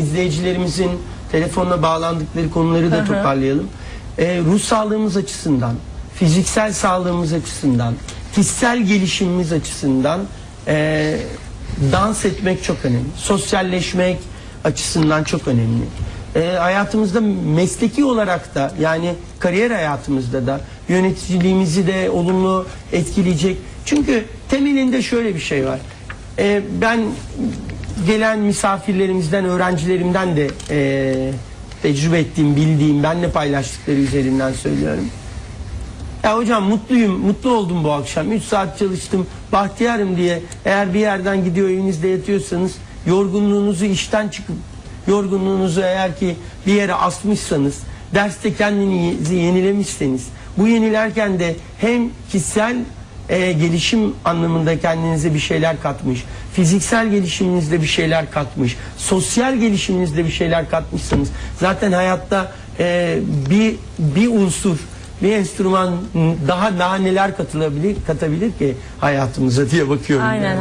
izleyicilerimizin telefonla bağlandıkları konuları da toparlayalım. Ee, ruh sağlığımız açısından, fiziksel sağlığımız açısından, kişisel gelişimimiz açısından e, dans etmek çok önemli. Sosyalleşmek açısından çok önemli. E, hayatımızda mesleki olarak da yani kariyer hayatımızda da yöneticiliğimizi de olumlu etkileyecek. Çünkü temelinde şöyle bir şey var. E, ben gelen misafirlerimizden, öğrencilerimden de e, tecrübe ettiğim, bildiğim, benle paylaştıkları üzerinden söylüyorum. Ya hocam mutluyum, mutlu oldum bu akşam. 3 saat çalıştım, bahtiyarım diye. Eğer bir yerden gidiyor evinizde yatıyorsanız, yorgunluğunuzu işten çıkıp, yorgunluğunuzu eğer ki bir yere asmışsanız, derste kendinizi yenilemişseniz, bu yenilerken de hem kişisel e, gelişim anlamında kendinize bir şeyler katmış, fiziksel gelişiminizde bir şeyler katmış, sosyal gelişiminizde bir şeyler katmışsanız, zaten hayatta e, bir bir unsur bir enstrüman daha daha neler katılabilir katabilir ki hayatımıza diye bakıyorum. Aynen. yani.